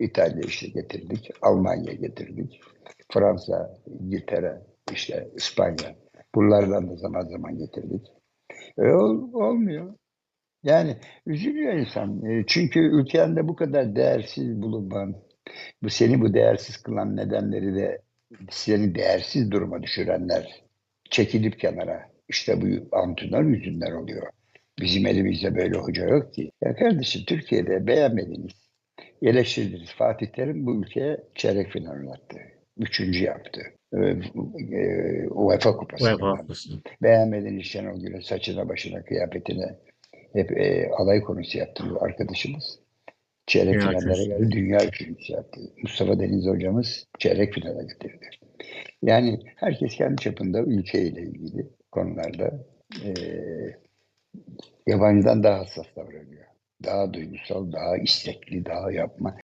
İtalya işte getirdik. Almanya getirdik. Fransa, İngiltere, işte İspanya. Bunlardan da zaman zaman getirdik. E, ol- olmuyor. Yani üzülüyor insan. E, çünkü ülkende bu kadar değersiz bulunman, bu seni bu değersiz kılan nedenleri de seni değersiz duruma düşürenler çekilip kenara. İşte bu antrenör yüzünden oluyor. Bizim elimizde böyle hoca yok ki. Ya kardeşim Türkiye'de beğenmediniz, eleştirdiniz. Fatih Terim bu ülkeye çeyrek final oynattı. Üçüncü yaptı. Ee, e, UEFA Kupası. UEFA Kupası. Beğenmediniz Şenol Güneş saçına başına kıyafetine hep e, alay konusu yaptı bu arkadaşımız. Çeyrek Dünya finallere geldi. Dünya üçüncüsü yaptı. Mustafa Deniz hocamız çeyrek finale getirdi. Yani herkes kendi çapında ülkeyle ilgili konularda e, yabancıdan daha hassas davranıyor. Daha duygusal, daha istekli, daha yapma.